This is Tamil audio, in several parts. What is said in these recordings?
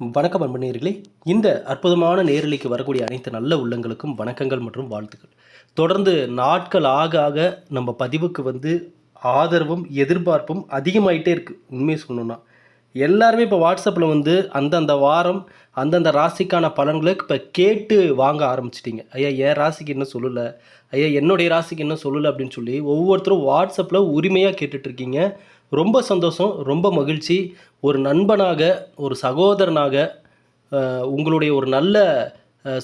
வணக்கம் அன்பனேர்களே இந்த அற்புதமான நேரலைக்கு வரக்கூடிய அனைத்து நல்ல உள்ளங்களுக்கும் வணக்கங்கள் மற்றும் வாழ்த்துக்கள். தொடர்ந்து நாட்கள் ஆக ஆக நம்ம பதிவுக்கு வந்து ஆதரவும் எதிர்பார்ப்பும் அதிகமாயிட்டே இருக்குது உண்மையை சொல்லணும்னா. எல்லாருமே இப்போ வாட்ஸ்அப்பில் வந்து அந்தந்த வாரம் அந்தந்த ராசிக்கான பலன்களை இப்போ கேட்டு வாங்க ஆரம்பிச்சிட்டிங்க. ஐயா என் ராசிக்கு என்ன சொல்லலை? ஐயா என்னுடைய ராசிக்கு என்ன சொல்லலை அப்படின்னு சொல்லி ஒவ்வொருத்தரும் வாட்ஸ்அப்பில் உரிமையாக கேட்டுட்ருக்கீங்க ரொம்ப சந்தோஷம் ரொம்ப மகிழ்ச்சி. ஒரு நண்பனாக ஒரு சகோதரனாக உங்களுடைய ஒரு நல்ல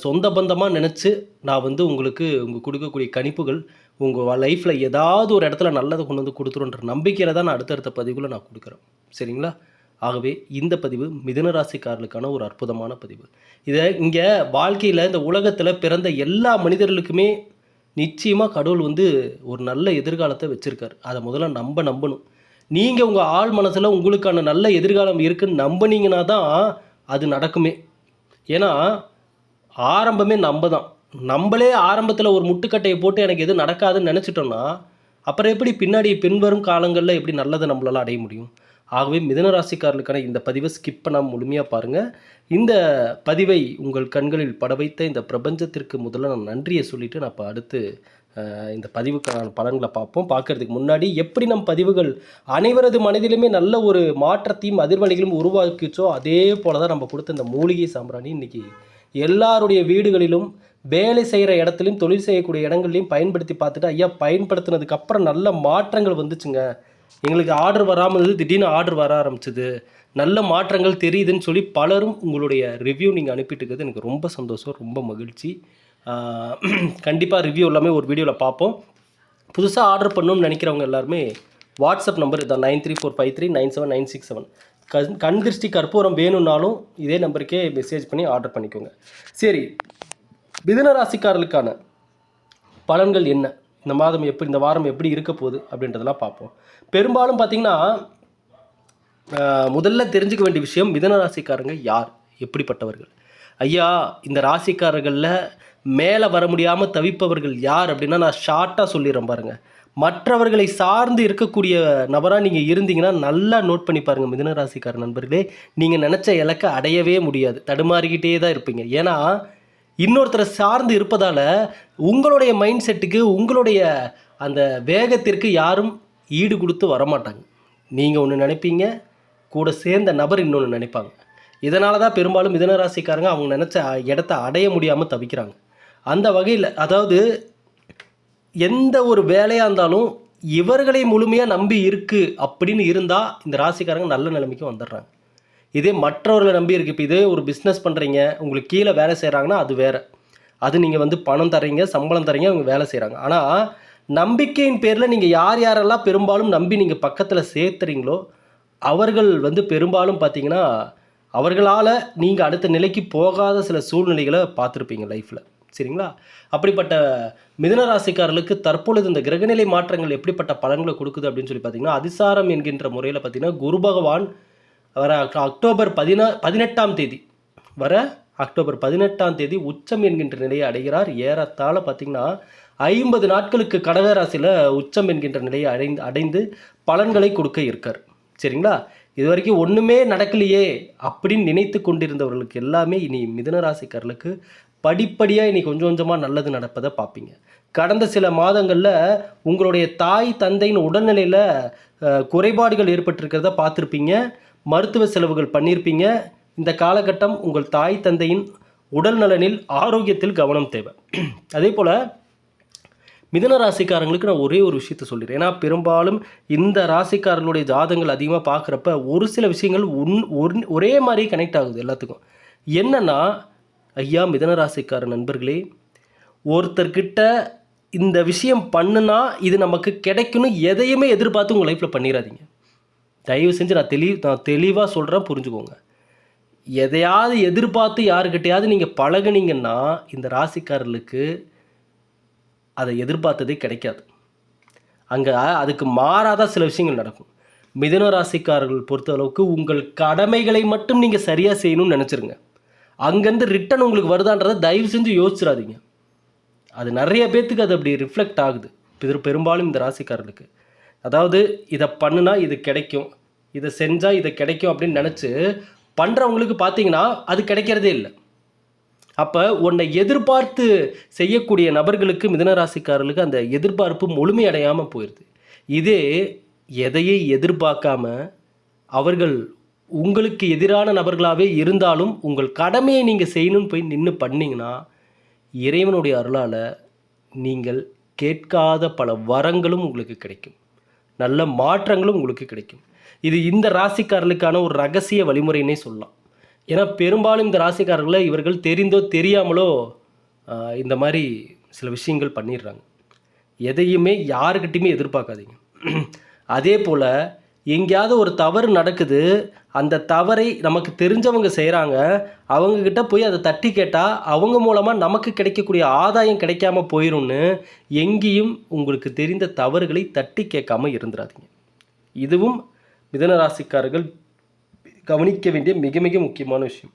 சொந்த பந்தமாக நினச்சி நான் வந்து உங்களுக்கு உங்கள் கொடுக்கக்கூடிய கணிப்புகள் உங்கள் லைஃப்பில் ஏதாவது ஒரு இடத்துல நல்லதை கொண்டு வந்து கொடுத்துருன்ற நம்பிக்கையில் தான் நான் அடுத்தடுத்த பதிவுகளை நான் கொடுக்குறேன். சரிங்களா? ஆகவே இந்த பதிவு மிதுன ராசிக்காரர்களுக்கான ஒரு அற்புதமான பதிவு. இதை இங்கே வாழ்க்கையில் இந்த உலகத்தில் பிறந்த எல்லா மனிதர்களுக்குமே நிச்சயமாக கடவுள் வந்து ஒரு நல்ல எதிர்காலத்தை வச்சுருக்கார். அதை முதல்ல நம்ப நம்பணும். நீங்கள் உங்கள் ஆள் மனசில் உங்களுக்கான நல்ல எதிர்காலம் இருக்குன்னு நம்பினீங்கன்னா தான் அது நடக்குமே. ஏன்னா ஆரம்பமே நம்ம தான் நம்மளே ஆரம்பத்தில் ஒரு முட்டுக்கட்டையை போட்டு எனக்கு எதுவும் நடக்காதுன்னு நினச்சிட்டோம்னா அப்புறம் எப்படி பின்னாடி பின்வரும் காலங்களில் எப்படி நல்லதை நம்மளால் அடைய முடியும்? ஆகவே மிதனராசிக்காரர்களுக்கான இந்த பதிவை ஸ்கிப் பண்ணாமல் முழுமையாக பாருங்கள் இந்த பதிவை உங்கள் கண்களில் பட வைத்த இந்த பிரபஞ்சத்திற்கு முதல்ல நான் நன்றியை சொல்லிவிட்டு நான் இப்போ அடுத்து இந்த பதிவுக்கான பலன்களை பார்ப்போம். பார்க்கறதுக்கு முன்னாடி எப்படி நம் பதிவுகள் அனைவரது மனதிலுமே நல்ல ஒரு மாற்றத்தையும் அதிர்வலைகளும் உருவாக்கிச்சோ அதே போல தான் நம்ம கொடுத்த இந்த மூலிகை சாம்பிராணி இன்றைக்கி எல்லாருடைய வீடுகளிலும் வேலை செய்கிற இடத்துலையும் தொழில் செய்யக்கூடிய இடங்கள்லையும் பயன்படுத்தி பார்த்துட்டு ஐயா பயன்படுத்தினதுக்கப்புறம் நல்ல மாற்றங்கள் வந்துச்சுங்க. எங்களுக்கு ஆர்டர் வராமல் இருந்தது. திடீர்னு ஆர்டர் வர ஆரம்பிச்சது. நல்ல மாற்றங்கள் தெரியுதுன்னு சொல்லி பலரும் உங்களுடைய ரிவ்யூ நீங்கள் அனுப்பிட்டு இருக்கிறது எனக்கு ரொம்ப சந்தோஷம் ரொம்ப மகிழ்ச்சி. கண்டிப்பாக ரிவ்யூ எல்லாமே ஒரு வீடியோவில் பார்ப்போம். புதுசாக ஆர்டர் பண்ணணும்னு நினைக்கிறவங்க எல்லாருமே வாட்ஸ்அப் நம்பர் இதான் nine three four five three nine seven nine six seven கண் கண் திருஷ்டி கற்பூரம் வேணும்னாலும் இதே நம்பருக்கே மெசேஜ் பண்ணி ஆர்டர் பண்ணிக்கோங்க. சரி மிதன ராசிக்காரர்களுக்கான பலன்கள் என்ன? இந்த மாதம் எப்படி இந்த வாரம் எப்படி இருக்க போகுது அப்படின்றதெல்லாம் பார்ப்போம். பெரும்பாலும் பார்த்தீங்கன்னா முதல்ல தெரிஞ்சுக்க வேண்டிய விஷயம் மிதன ராசிக்காரங்க யார்? எப்படிப்பட்டவர்கள்? ஐயா இந்த ராசிக்காரர்களில் மேலே வர முடியாமல் தவிப்பவர்கள் யார் அப்படின்னா நான் ஷார்ட்டாக சொல்லிடுறேன் பாருங்கள் மற்றவர்களை சார்ந்து இருக்கக்கூடிய நபராக நீங்கள் இருந்தீங்கன்னா நல்லா நோட் பண்ணி பாருங்கள் மிதனராசிக்கார நண்பர்களே. நீங்கள் நினச்ச இலக்கை அடையவே முடியாது. தடுமாறிக்கிட்டே தான் இருப்பீங்க. ஏன்னா இன்னொருத்தரை சார்ந்து இருப்பதால் உங்களுடைய மைண்ட் செட்டுக்கு உங்களுடைய அந்த வேகத்திற்கு யாரும் ஈடு கொடுத்து வரமாட்டாங்க. நீங்கள் ஒன்று நினைப்பீங்க கூட சேர்ந்த நபர் இன்னொன்று நினைப்பாங்க. இதனால தான் பெரும்பாலும் மிதனராசிக்காரங்க அவங்க நினச்ச இடத்த அடைய முடியாமல் தவிக்கிறாங்க. அந்த வகையில் அதாவது எந்த ஒரு வேலையாக இருந்தாலும் இவர்களை முழுமையாக நம்பி இருக்குது அப்படின்னு இருந்தால் இந்த ராசிக்காரங்க நல்ல நிலைமைக்கு வந்துடுறாங்க. இதே மற்றவர்களை நம்பி இருக்கு. இப்போ இதே ஒரு பிஸ்னஸ் பண்ணுறீங்க உங்களுக்கு கீழே வேலை செய்கிறாங்கன்னா அது வேறு. அது நீங்கள் வந்து பணம் தர்றீங்க சம்பளம் தரீங்க அவங்க வேலை செய்கிறாங்க ஆனால் நம்பிக்கையின் பேரில் நீங்கள் யார் யாரெல்லாம் பெரும்பாலும் நம்பி நீங்கள் பக்கத்தில் சேர்த்துறீங்களோ அவர்கள் வந்து பெரும்பாலும் பார்த்தீங்கன்னா அவர்களால் நீங்கள் அடுத்த நிலைக்கு போகாத சில சூழ்நிலைகளை பார்த்துருப்பீங்க லைஃப்பில் சரிங்களா? அப்படிப்பட்ட மிதன ராசிக்காரர்களுக்கு தற்பொழுது இந்த கிரகநிலை மாற்றங்கள் எப்படிப்பட்ட பலன்களை கொடுக்குது அப்படின்னு சொல்லி பார்த்தீங்கன்னா அதிசாரம் என்கின்ற முறையில் பார்த்தீங்கன்னா குரு பகவான் வர அக்டோபர் பதினா பதினெட்டாம் தேதி வர அக்டோபர் பதினெட்டாம் தேதி உச்சம் என்கின்ற நிலையை அடைகிறார். ஏறத்தாழ பார்த்தீங்கன்னா ஐம்பது நாட்களுக்கு கடகராசியில் உச்சம் என்கின்ற நிலையை அடைந்து அடைந்து பலன்களை கொடுக்க இருக்கார். சரிங்களா? இது வரைக்கும் ஒன்றுமே நடக்கலையே அப்படின்னு நினைத்து கொண்டிருந்தவர்களுக்கு எல்லாமே இனி மிதனராசிக்காரர்களுக்கு படிப்படியாக இனி கொஞ்சம் கொஞ்சமாக நல்லது நடப்பதை பார்ப்பீங்க. கடந்த சில மாதங்களில் உங்களுடைய தாய் தந்தையின் உடல்நிலையில் குறைபாடுகள் ஏற்பட்டிருக்கிறத பார்த்துருப்பீங்க. மருத்துவ செலவுகள் பண்ணியிருப்பீங்க இந்த காலகட்டம் உங்கள் தாய் தந்தையின் உடல் நலனில் ஆரோக்கியத்தில் கவனம் தேவை. அதே போல் மிதன ராசிக்காரங்களுக்கு நான் ஒரே ஒரு விஷயத்த சொல்லிடுறேன். ஏன்னா பெரும்பாலும் இந்த ராசிக்காரர்களுடைய ஜாதங்கள் அதிகமாக பார்க்குறப்ப ஒரு சில விஷயங்கள் உன் ஒரு ஒரே மாதிரி கனெக்ட் ஆகுது எல்லாத்துக்கும். என்னென்னா ஐயா மிதன ராசிக்கார நண்பர்களே ஒருத்தர்கிட்ட இந்த விஷயம் பண்ணுனா இது நமக்கு கிடைக்கும்னு எதையுமே எதிர்பார்த்து உங்கள் லைஃப்பில் பண்ணிடாதீங்க தயவு செஞ்சு நான் தெளி நான் தெளிவாக சொல்கிறேன் புரிஞ்சுக்கோங்க. எதையாவது எதிர்பார்த்து யாருக்கிட்டையாவது நீங்கள் பழகுனீங்கன்னா இந்த ராசிக்காரர்களுக்கு அதை எதிர்பார்த்ததே கிடைக்காது. அங்கே அதுக்கு மாறாத சில விஷயங்கள் நடக்கும். மிதன ராசிக்காரர்கள் பொறுத்த அளவுக்கு உங்கள் கடமைகளை மட்டும் நீங்கள் சரியாக செய்யணும்னு நினச்சிருங்க. அங்கேருந்து ரிட்டன் உங்களுக்கு வருதான்றதை தயவு செஞ்சு யோசிச்சிடாதீங்க. அது நிறைய பேர்த்துக்கு அது அப்படி ரிஃப்ளெக்ட் ஆகுது. பெரு பெரும்பாலும் இந்த ராசிக்காரர்களுக்கு. அதாவது இதை பண்ணுனா இது கிடைக்கும். இதை செஞ்சால் இது கிடைக்கும் அப்படின்னு நினச்சி பண்ணுறவங்களுக்கு பார்த்தீங்கன்னா அது கிடைக்கிறதே இல்லை. அப்போ உன்னை எதிர்பார்த்து செய்யக்கூடிய நபர்களுக்கு மிதனராசிக்காரர்களுக்கு அந்த எதிர்பார்ப்பு முழுமையடையாமல் போயிடுது இதே எதையை எதிர்பார்க்காம அவர்கள் உங்களுக்கு எதிரான நபர்களாகவே இருந்தாலும் உங்கள் கடமையை நீங்கள் செய்யணும்னு போய் நின்று பண்ணிங்கன்னா இறைவனுடைய அருளால் நீங்கள் கேட்காத பல வரங்களும் உங்களுக்கு கிடைக்கும். நல்ல மாற்றங்களும் உங்களுக்கு கிடைக்கும். இது இந்த ராசிக்காரர்களுக்கான ஒரு ரகசிய வழிமுறைன்னே சொல்லலாம். ஏன்னா பெரும்பாலும் இந்த ராசிக்காரர்களை இவர்கள் தெரிந்தோ தெரியாமலோ இந்த மாதிரி சில விஷயங்கள் பண்ணிடுறாங்க. எதையுமே யாருக்கிட்டையுமே எதிர்பார்க்காதீங்க. அதே போல் எங்கேயாவது ஒரு தவறு நடக்குது அந்த தவறை நமக்கு தெரிஞ்சவங்க செய்கிறாங்க அவங்கக்கிட்ட போய் அதை தட்டி கேட்டால் அவங்க மூலமாக நமக்கு கிடைக்கக்கூடிய ஆதாயம் கிடைக்காம போயிடும்னு எங்கேயும் உங்களுக்கு தெரிந்த தவறுகளை தட்டி கேட்காம இருந்துடாதீங்க இதுவும் மிதனராசிக்காரர்கள் கவனிக்க வேண்டிய மிக மிக முக்கியமான விஷயம்.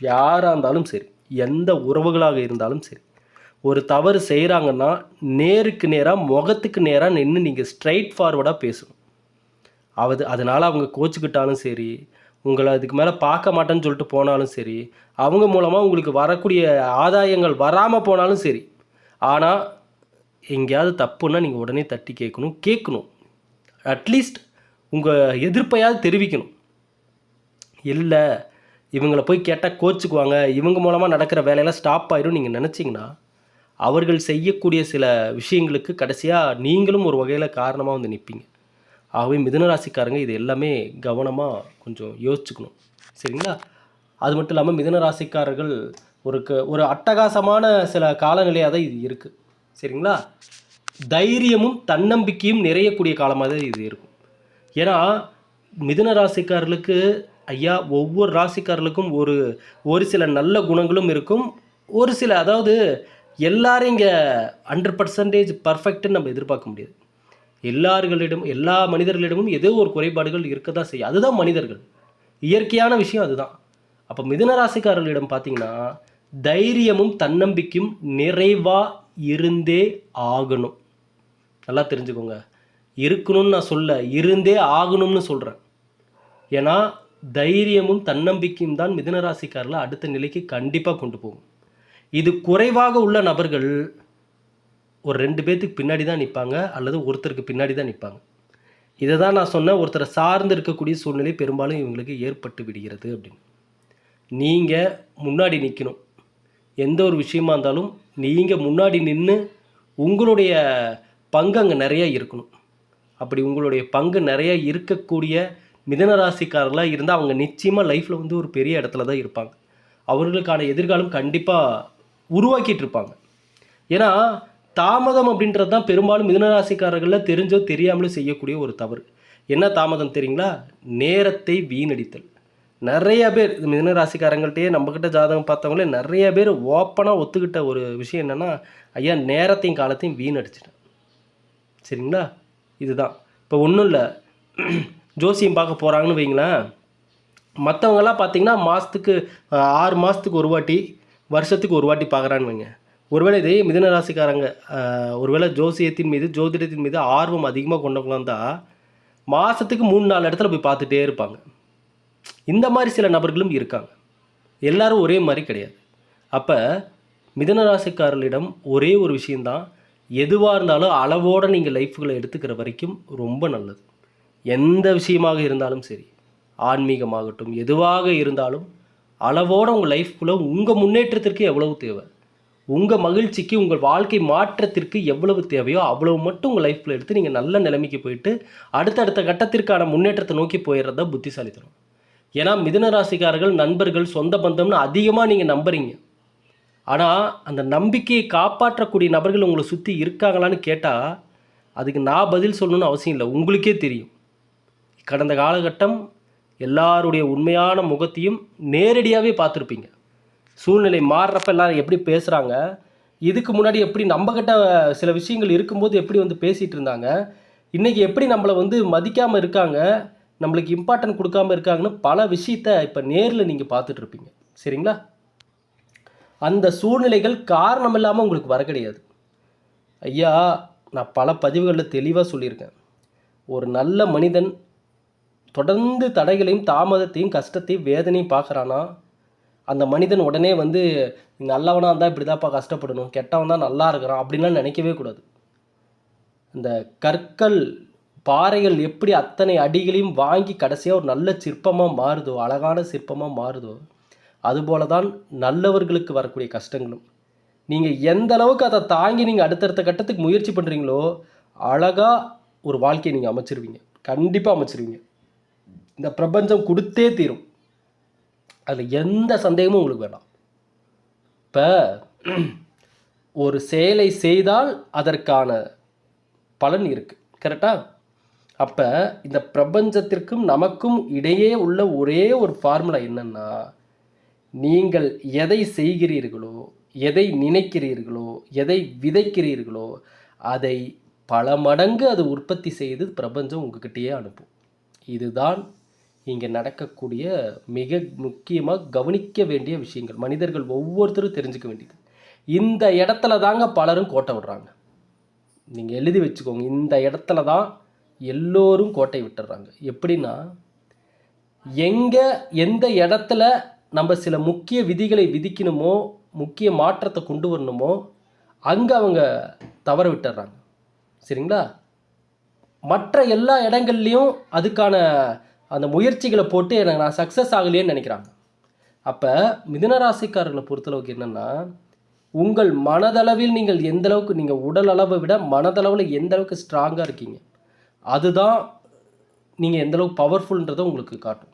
யாராக இருந்தாலும் சரி எந்த உறவுகளாக இருந்தாலும் சரி ஒரு தவறு செய்கிறாங்கன்னா நேருக்கு நேராக முகத்துக்கு நேராக நின்று நீங்கள் ஸ்ட்ரைட் ஃபார்வர்டாக பேசணும். அது அதனால் அவங்க கோச்சுக்கிட்டாலும் சரி உங்களை அதுக்கு மேலே பார்க்க மாட்டேன்னு சொல்லிட்டு போனாலும் சரி அவங்க மூலமாக உங்களுக்கு வரக்கூடிய ஆதாயங்கள் வராமல் போனாலும் சரி ஆனால் எங்கேயாவது தப்புன்னா நீங்கள் உடனே தட்டி கேட்கணும் கேட்கணும். அட்லீஸ்ட் உங்கள் எதிர்ப்பையாவது தெரிவிக்கணும். இல்லை இவங்களை போய் கேட்டால் கோச்சுக்குவாங்க இவங்க மூலமாக நடக்கிற வேலையெல்லாம் ஸ்டாப் ஆயிடும் நீங்கள் நினச்சிங்கன்னா அவர்கள் செய்யக்கூடிய சில விஷயங்களுக்கு கடைசியாக நீங்களும் ஒரு வகையில் காரணமாக வந்து நிற்பீங்க ஆகவே மிதனராசிக்காரங்க இது எல்லாமே கவனமாக கொஞ்சம் யோசிச்சுக்கணும். சரிங்களா? அது மட்டும் இல்லாமல் மிதனராசிக்காரர்கள் ஒரு க ஒரு அட்டகாசமான சில காலநிலையாக தான் இது இருக்குது சரிங்களா? தைரியமும் தன்னம்பிக்கையும் நிறையக்கூடிய காலமாக தான் இது இருக்கும். ஏன்னா மிதன ராசிக்காரர்களுக்கு ஐயா ஒவ்வொரு ராசிக்காரர்களுக்கும் ஒரு ஒரு சில நல்ல குணங்களும் இருக்கும். ஒரு சில அதாவது எல்லாரும் இங்கே ஹண்ட்ரட் பர்சன்டேஜ் பர்ஃபெக்ட்னு நம்ம எதிர்பார்க்க முடியாது. எல்லார்களிடம் எல்லா மனிதர்களிடமும் ஏதோ ஒரு குறைபாடுகள் இருக்க தான் செய்யும். அதுதான் மனிதர்கள். இயற்கையான விஷயம் அதுதான். அப்போ மிதன ராசிக்காரர்களிடம் பார்த்தீங்கன்னா தைரியமும் தன்னம்பிக்கையும் நிறைவாக இருந்தே ஆகணும். நல்லா தெரிஞ்சுக்கோங்க. இருக்கணும்னு நான் சொல்ல இருந்தே ஆகணும்னு சொல்கிறேன் ஏன்னா தைரியமும் தன்னம்பிக்கையும் தான் மிதனராசிக்காரில் அடுத்த நிலைக்கு கண்டிப்பாக கொண்டு போகும். இது குறைவாக உள்ள நபர்கள் ஒரு ரெண்டு பேர்த்துக்கு பின்னாடி தான் நிற்பாங்க அல்லது ஒருத்தருக்கு பின்னாடி தான் நிற்பாங்க இதை தான் நான் சொன்னேன் ஒருத்தரை சார்ந்து இருக்கக்கூடிய சூழ்நிலை பெரும்பாலும் இவங்களுக்கு ஏற்பட்டு விடுகிறது அப்படின்னு. நீங்கள் முன்னாடி நிற்கணும் எந்த ஒரு விஷயமா இருந்தாலும் நீங்கள் முன்னாடி நின்று உங்களுடைய பங்கு அங்கே நிறைய இருக்கணும். அப்படி உங்களுடைய பங்கு நிறையா இருக்கக்கூடிய மிதனராசிக்காரர்களாக இருந்தால் அவங்க நிச்சயமாக லைஃப்பில் வந்து ஒரு பெரிய இடத்துல தான் இருப்பாங்க. அவர்களுக்கான எதிர்காலம் கண்டிப்பாக உருவாக்கிட்டு இருப்பாங்க. ஏன்னா தாமதம் அப்படின்றது தான் பெரும்பாலும் மிதனராசிக்காரர்களில் தெரிஞ்சோ தெரியாமலோ செய்யக்கூடிய ஒரு தவறு. என்ன தாமதம் தெரியுங்களா? நேரத்தை வீணடித்தல். நிறைய பேர் இந்த நம்மக்கிட்ட ஜாதகம் பார்த்தவங்களே நிறைய பேர் ஓப்பனாக ஒத்துக்கிட்ட ஒரு விஷயம் என்னென்னா ஐயா நேரத்தையும் காலத்தையும் வீணடிச்சிட்டேன். சரிங்களா? இதுதான். இப்போ ஒன்றும் இல்லை. ஜோசியம் பார்க்க போகிறாங்கன்னு வைங்களேன். மற்றவங்கெல்லாம் பார்த்தீங்கன்னா மாதத்துக்கு ஆறு மாதத்துக்கு ஒரு வாட்டி வருஷத்துக்கு ஒரு வாட்டி பார்க்குறான்னு வைங்க. ஒருவேளை இதே மிதன ராசிக்காரங்க ஒருவேளை ஜோசியத்தின் மீது ஜோதிடத்தின் மீது ஆர்வம் அதிகமாக கொண்டவங்களா இருந்தால் மாதத்துக்கு மூணு நாலு இடத்துல போய் பார்த்துட்டே இருப்பாங்க. இந்த மாதிரி சில நபர்களும் இருக்காங்க. எல்லாரும் ஒரே மாதிரி கிடையாது. அப்போ மிதன ராசிக்காரர்களிடம் ஒரே ஒரு விஷயந்தான் எதுவாக இருந்தாலும் அளவோடு நீங்கள் லைஃப்களை எடுத்துக்கிற வரைக்கும் ரொம்ப நல்லது. எந்த விஷயமாக இருந்தாலும் சரி ஆன்மீகமாகட்டும் எதுவாக இருந்தாலும் அளவோட உங்கள் லைஃப்குள்ளே உங்கள் முன்னேற்றத்திற்கு எவ்வளவு தேவை உங்கள் மகிழ்ச்சிக்கு உங்கள் வாழ்க்கை மாற்றத்திற்கு எவ்வளவு தேவையோ அவ்வளவு மட்டும் உங்கள் லைஃப்பில் எடுத்து நீங்கள் நல்ல நிலைமைக்கு போயிட்டு அடுத்தடுத்த கட்டத்திற்கான முன்னேற்றத்தை நோக்கி போயிடுறத புத்திசாலித்தனம். ஏன்னா மிதுன ராசிக்காரர்கள் நண்பர்கள் சொந்த பந்தம்னு அதிகமாக நீங்கள் நம்புறீங்க. ஆனால் அந்த நம்பிக்கையை காப்பாற்றக்கூடிய நபர்கள் உங்களை சுற்றி இருக்காங்களான்னு கேட்டால் அதுக்கு நான் பதில் சொல்லணும்னு அவசியம் இல்லை. உங்களுக்கே தெரியும். கடந்த காலகட்டம் எல்லாருடைய உண்மையான முகத்தையும் நேரடியாகவே பார்த்துருப்பீங்க. சூழ்நிலை மாறுறப்ப எல்லாரும் எப்படி பேசுகிறாங்க இதுக்கு முன்னாடி எப்படி நம்மக்கிட்ட சில விஷயங்கள் இருக்கும்போது எப்படி வந்து பேசிகிட்டு இருந்தாங்க? இன்றைக்கி எப்படி நம்மளை வந்து மதிக்காமல் இருக்காங்க? நம்மளுக்கு இம்பார்ட்டன்ட் கொடுக்காம இருக்காங்கன்னு பல விஷயத்த இப்போ நேரில் நீங்கள் பார்த்துட்டு இருப்பீங்க சரிங்களா? அந்த சூழ்நிலைகள் காரணம் இல்லாமல் உங்களுக்கு வர கிடையாது. ஐயா நான் பல பதிவுகளில் தெளிவாக சொல்லியிருக்கேன். ஒரு நல்ல மனிதன் தொடர்ந்து தடைகளையும் தாமதத்தையும் கஷ்டத்தையும் வேதனையும் பார்க்குறானா? அந்த மனிதன் உடனே வந்து நல்லவனாக இருந்தால் இப்படி தான்ப்பா கஷ்டப்படணும். கெட்டவன் தான் நல்லா இருக்கிறான். அப்படின்லாம் நினைக்கவே கூடாது. இந்த கற்கள் பாறைகள் எப்படி அத்தனை அடிகளையும் வாங்கி கடைசியாக ஒரு நல்ல சிற்பமாக மாறுதோ அழகான சிற்பமாக மாறுதோ அதுபோல தான் நல்லவர்களுக்கு வரக்கூடிய கஷ்டங்களும். நீங்கள் எந்த அளவுக்கு அதை தாங்கி நீங்கள் அடுத்தடுத்த கட்டத்துக்கு முயற்சி பண்ணுறீங்களோ அழகாக ஒரு வாழ்க்கையை நீங்கள் அமைச்சிருவீங்க. கண்டிப்பாக அமைச்சிருவீங்க. இந்த பிரபஞ்சம் கொடுத்தே தீரும். அதில் எந்த சந்தேகமும் உங்களுக்கு வேண்டாம். இப்போ ஒரு செயலை செய்தால் அதற்கான பலன் இருக்குது கரெக்டா அப்போ இந்த பிரபஞ்சத்திற்கும் நமக்கும் இடையே உள்ள ஒரே ஒரு ஃபார்முலா என்னென்னா நீங்கள் எதை செய்கிறீர்களோ எதை நினைக்கிறீர்களோ எதை விதைக்கிறீர்களோ அதை பல மடங்கு அது உற்பத்தி செய்து பிரபஞ்சம் உங்ககிட்டயே அனுப்பும். இதுதான் இங்கே நடக்கக்கூடிய மிக முக்கியமாக கவனிக்க வேண்டிய விஷயங்கள் மனிதர்கள் ஒவ்வொருத்தரும் தெரிஞ்சுக்க வேண்டியது. இந்த இடத்துல தாங்க பலரும் கோட்டை விடுறாங்க. நீங்கள் எழுதி வச்சுக்கோங்க இந்த இடத்துல தான் எல்லோரும் கோட்டை விட்டுறாங்க. எப்படின்னா எங்கே எந்த இடத்துல நம்ம சில முக்கிய விதிகளை விதிக்கணுமோ முக்கிய மாற்றத்தை கொண்டு வரணுமோ அங்கே அவங்க தவற விட்டுறாங்க. சரிங்களா? மற்ற எல்லா இடங்கள்லையும் அதுக்கான அந்த முயற்சிகளை போட்டு எனக்கு நான் சக்ஸஸ் ஆகலையேன்னு நினைக்கிறாங்க. அப்போ மிதனராசிக்காரர்களை பொறுத்தளவுக்கு என்னென்னா உங்கள் மனதளவில் நீங்கள் எந்த அளவுக்கு நீங்கள் உடல் அளவை விட மனதளவில் எந்த அளவுக்கு ஸ்ட்ராங்காக இருக்கீங்க அதுதான் நீங்கள் எந்த அளவுக்கு பவர்ஃபுல்ன்றதை உங்களுக்கு காட்டும்.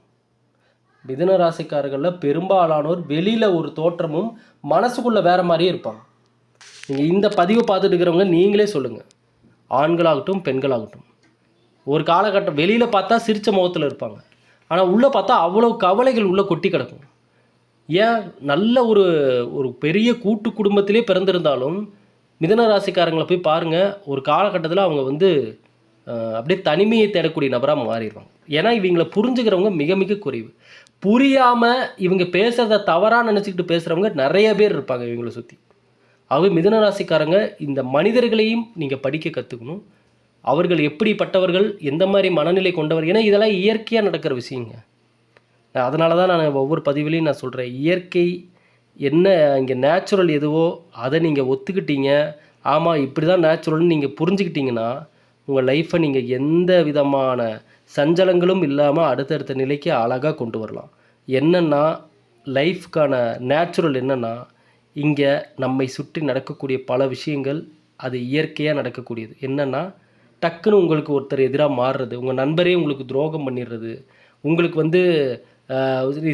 மிதன ராசிக்காரர்களில் பெரும்பாலானோர் வெளியில் ஒரு தோற்றமும் மனசுக்குள்ளே வேறு மாதிரியே இருப்பாங்க. நீங்கள் இந்த பதிவை பார்த்துட்டு இருக்கிறவங்க நீங்களே சொல்லுங்கள் ஆண்களாகட்டும் பெண்களாகட்டும். ஒரு காலகட்டம் வெளியில் பார்த்தா சிரிச்ச முகத்தில் இருப்பாங்க. ஆனால் உள்ளே பார்த்தா அவ்வளோ கவலைகள் உள்ளே கொட்டி கிடக்கும். ஏன்? நல்ல ஒரு ஒரு பெரிய கூட்டு குடும்பத்திலே பிறந்திருந்தாலும் மிதன ராசிக்காரங்களை போய் பாருங்கள் ஒரு காலகட்டத்தில் அவங்க வந்து அப்படியே தனிமையை தேடக்கூடிய நபராக மாறிடுவாங்க. ஏன்னா இவங்களை புரிஞ்சுக்கிறவங்க மிக மிக குறைவு. புரியாமல் இவங்க பேசுகிறத தவறாக நினச்சிக்கிட்டு பேசுகிறவங்க நிறைய பேர் இருப்பாங்க இவங்களை சுற்றி ஆகவே மிதன ராசிக்காரங்க இந்த மனிதர்களையும் நீங்கள் படிக்க கற்றுக்கணும் அவர்கள் எப்படிப்பட்டவர்கள் எந்த மாதிரி மனநிலை கொண்டவர் ஏன்னா இதெல்லாம் இயற்கையாக நடக்கிற விஷயங்க. அதனால தான் நான் ஒவ்வொரு பதிவுலையும் நான் சொல்கிறேன் இயற்கை என்ன இங்கே நேச்சுரல் எதுவோ அதை நீங்கள் ஒத்துக்கிட்டீங்க. ஆமாம் இப்படி தான் நேச்சுரல்னு நீங்கள் புரிஞ்சுக்கிட்டிங்கன்னா உங்கள் லைஃப்பை நீங்கள் எந்த விதமான சஞ்சலங்களும் இல்லாமல் அடுத்தடுத்த நிலைக்கு அழகாக கொண்டு வரலாம். என்னென்னா லைஃப்க்கான நேச்சுரல் என்னென்னா இங்கே நம்மை சுற்றி நடக்கக்கூடிய பல விஷயங்கள் அது இயற்கையாக நடக்கக்கூடியது. என்னென்னா டக்குன்னு உங்களுக்கு ஒருத்தர் எதிராக மாறுறது உங்கள் நண்பரே உங்களுக்கு துரோகம் பண்ணிடுறது உங்களுக்கு வந்து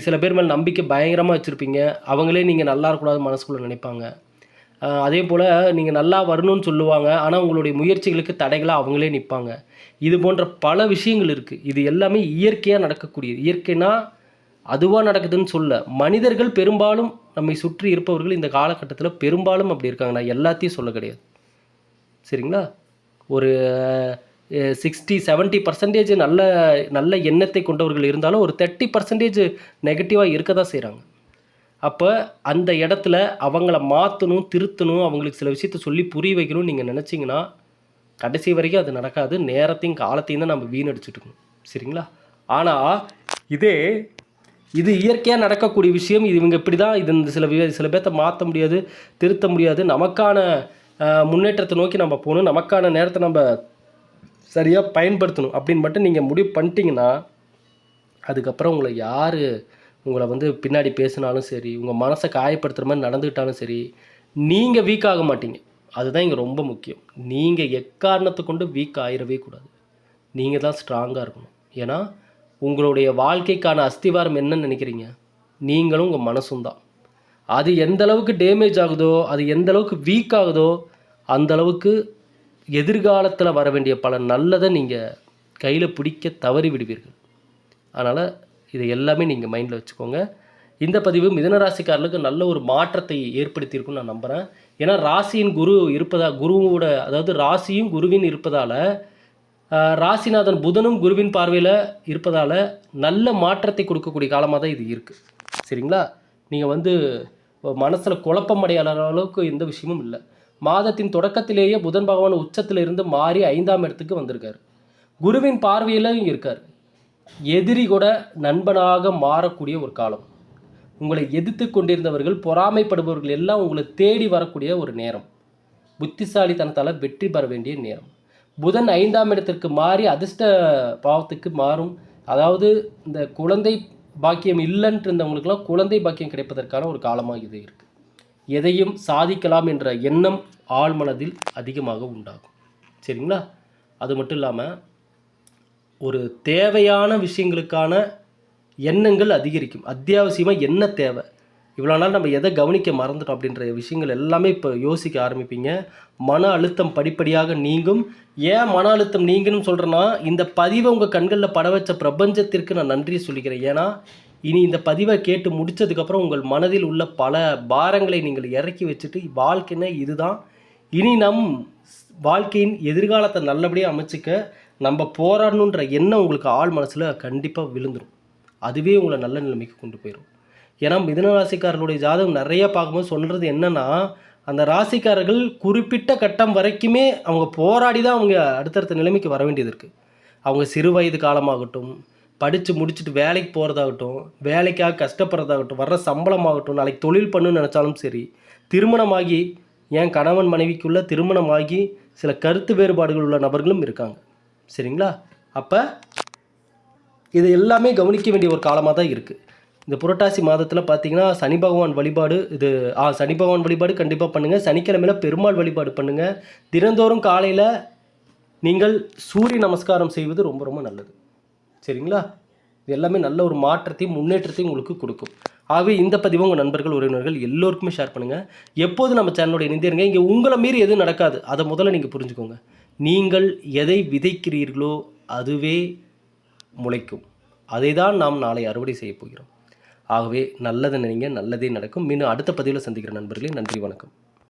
சில பேர் மேலே நம்பிக்கை பயங்கரமாக வச்சுருப்பீங்க அவங்களே நீங்கள் நல்லா இருக்கக்கூடாது மனசுக்குள்ளே நினைப்பாங்க. அதே போல் நீங்கள் நல்லா வரணும்னு சொல்லுவாங்க ஆனால் உங்களுடைய முயற்சிகளுக்கு தடைகளாக அவங்களே நிற்பாங்க. இது போன்ற பல விஷயங்கள் இருக்குது இது எல்லாமே இயற்கையாக நடக்கக்கூடியது. இயற்கைனா அதுவாக நடக்குதுன்னு சொல்ல மனிதர்கள் பெரும்பாலும் நம்மை சுற்றி இருப்பவர்கள் இந்த காலகட்டத்தில் பெரும்பாலும் அப்படி இருக்காங்க. நான் எல்லாத்தையும் சொல்ல கிடையாது. சரிங்களா? ஒரு சிக்ஸ்டி 70% பர்சன்டேஜ் நல்ல நல்ல எண்ணத்தை கொண்டவர்கள் இருந்தாலும் ஒரு தேர்ட்டி பர்சன்டேஜ் நெகட்டிவாக இருக்க தான் செய்கிறாங்க அப்போ அந்த இடத்துல அவங்கள மாற்றணும் திருத்தணும் அவங்களுக்கு சில விஷயத்த சொல்லி புரிய வைக்கணும்னு நீங்கள் நினச்சிங்கன்னா கடைசி வரைக்கும் அது நடக்காது. நேரத்தையும் காலத்தையும் தான் நம்ம வீணடிச்சுட்டுக்கணும். சரிங்களா? ஆனால் இதே இது இயற்கையாக நடக்கக்கூடிய விஷயம். இது இவங்க இப்படி தான் இது இந்த சில சில பேர்த்த மாற்ற முடியாது திருத்த முடியாது. நமக்கான முன்னேற்றத்தை நோக்கி நம்ம போகணும். நமக்கான நேரத்தை நம்ம சரியாக பயன்படுத்தணும். அப்படின்னு மட்டும் நீங்கள் முடிவு பண்ணிட்டீங்கன்னா அதுக்கப்புறம் உங்களை யார் உங்களை வந்து பின்னாடி பேசினாலும் சரி உங்கள் மனசை காயப்படுத்துகிற மாதிரி நடந்துக்கிட்டாலும் சரி நீங்கள் வீக் ஆக மாட்டீங்க. அதுதான் இங்கே ரொம்ப முக்கியம். நீங்கள் எக்காரணத்தை கொண்டு வீக் ஆயிடவே கூடாது. நீங்கள் தான் ஸ்ட்ராங்காக இருக்கணும். ஏன்னா உங்களுடைய வாழ்க்கைக்கான அஸ்திவாரம் என்னன்னு நினைக்கிறீங்க? நீங்களும் உங்கள் மனசும் தான். அது எந்த அளவுக்கு டேமேஜ் ஆகுதோ அது எந்த அளவுக்கு வீக் ஆகுதோ அந்த அளவுக்கு எதிர்காலத்தில் வர வேண்டிய பல நல்லதை நீங்கள் கையில் பிடிக்க தவறி விடுவீர்கள். அதனால் இதை எல்லாமே நீங்கள் மைண்டில் வச்சுக்கோங்க. இந்த பதிவு மிதனராசிக்காரர்களுக்கு நல்ல ஒரு மாற்றத்தை ஏற்படுத்தியிருக்குன்னு நான் நம்புகிறேன் ஏன்னா ராசியின் குரு இருப்பதா குருவோட அதாவது ராசியும் குருவின் இருப்பதால் ராசிநாதன் புதனும் குருவின் பார்வையில் இருப்பதால் நல்ல மாற்றத்தை கொடுக்கக்கூடிய காலமாக தான் இது இருக்குது சரிங்களா? நீங்கள் வந்து மனசில் குழப்பம் அடையாத அளவுக்கு எந்த விஷயமும் இல்லை. மாதத்தின் தொடக்கத்திலேயே புதன் பகவான் உச்சத்தில் இருந்து மாறி ஐந்தாம் இடத்துக்கு வந்திருக்கார். குருவின் பார்வையிலையும் இருக்கார். எதிரி கூட நண்பனாக மாறக்கூடிய ஒரு காலம். உங்களை எதிர்த்து கொண்டிருந்தவர்கள் பொறாமைப்படுபவர்கள் எல்லாம் உங்களை தேடி வரக்கூடிய ஒரு நேரம். புத்திசாலித்தனத்தால் வெற்றி பெற வேண்டிய நேரம். புதன் ஐந்தாம் இடத்திற்கு மாறி அதிர்ஷ்ட பாவத்துக்கு மாறும். அதாவது இந்த குழந்தை பாக்கியம் இல்லைன்ட்டு இருந்தவங்களுக்கெல்லாம் குழந்தை பாக்கியம் கிடைப்பதற்கான ஒரு காலமாக இது இருக்குது எதையும் சாதிக்கலாம் என்ற எண்ணம் ஆழ்மனதில் அதிகமாக உண்டாகும். சரிங்களா? அது மட்டும் இல்லாமல் ஒரு தேவையான விஷயங்களுக்கான எண்ணங்கள் அதிகரிக்கும். அத்தியாவசியமாக என்ன தேவை? இவ்வளோ நாள் நம்ம எதை கவனிக்க மறந்துட்டோம் அப்படின்ற விஷயங்கள் எல்லாமே இப்போ யோசிக்க ஆரம்பிப்பீங்க. மன அழுத்தம் படிப்படியாக நீங்கும். ஏன் மன அழுத்தம் நீங்கன்னு சொல்கிறேன்னா இந்த பதிவை உங்கள் கண்களில் பட வச்ச பிரபஞ்சத்திற்கு நான் நன்றி சொல்லிக்கிறேன். ஏன்னா இனி இந்த பதிவை கேட்டு முடிச்சதுக்கப்புறம் உங்கள் மனதில் உள்ள பல பாரங்களை நீங்கள் இறக்கி வச்சுட்டு வாழ்க்கைன்னா இதுதான். இனி நம் வாழ்க்கையின் எதிர்காலத்தை நல்லபடியாக அமைச்சிக்க நம்ம போராடணுன்ற எண்ணம் உங்களுக்கு ஆள் மனசில் கண்டிப்பாக விழுந்துடும் அதுவே உங்களை நல்ல நிலைமைக்கு கொண்டு போயிடும் ஏன்னா மிதுன ராசிக்காரர்களுடைய ஜாதகம் நிறைய பார்க்கும்போது சொல்கிறது என்னென்னா அந்த ராசிக்காரர்கள் குறிப்பிட்ட கட்டம் வரைக்குமே அவங்க போராடி தான் அவங்க அடுத்தடுத்த நிலைமைக்கு வர வேண்டியது இருக்குது அவங்க சிறு வயது காலமாகட்டும் படித்து முடிச்சுட்டு வேலைக்கு போகிறதாகட்டும் வேலைக்காக கஷ்டப்படுறதாகட்டும் வர்ற சம்பளமாகட்டும் நாளைக்கு தொழில் பண்ணுன்னு நினச்சாலும் சரி திருமணமாகி என் கணவன் மனைவிக்குள்ள திருமணமாகி சில கருத்து வேறுபாடுகள் உள்ள நபர்களும் இருக்காங்க. சரிங்களா? அப்போ இது எல்லாமே கவனிக்க வேண்டிய ஒரு காலமாக தான் இருக்குது இந்த புரட்டாசி மாதத்தில் பார்த்தீங்கன்னா சனி பகவான் வழிபாடு இது ஆ சனி பகவான் வழிபாடு கண்டிப்பாக பண்ணுங்கள் சனிக்கிழமையில் பெருமாள் வழிபாடு பண்ணுங்கள் தினந்தோறும் காலையில் நீங்கள் சூரிய நமஸ்காரம் செய்வது ரொம்ப ரொம்ப நல்லது. சரிங்களா? இது எல்லாமே நல்ல ஒரு மாற்றத்தையும் முன்னேற்றத்தையும் உங்களுக்கு கொடுக்கும். ஆகவே இந்த பதிவு உங்கள் நண்பர்கள் உறவினர்கள் எல்லோருக்குமே ஷேர் பண்ணுங்கள் எப்போது நம்ம சேனலோட இணைந்திருங்க இங்கே உங்களை மீறி எதுவும் நடக்காது. அதை முதல்ல நீங்கள் புரிஞ்சுக்கோங்க. நீங்கள் எதை விதைக்கிறீர்களோ அதுவே முளைக்கும். அதை தான் நாம் நாளை அறுவடை செய்ய போகிறோம். ஆகவே நல்லதை நினைங்க நல்லதே நடக்கும். மீண்டும் அடுத்த பதிவில் சந்திக்கிற நண்பர்களே நன்றி வணக்கம்.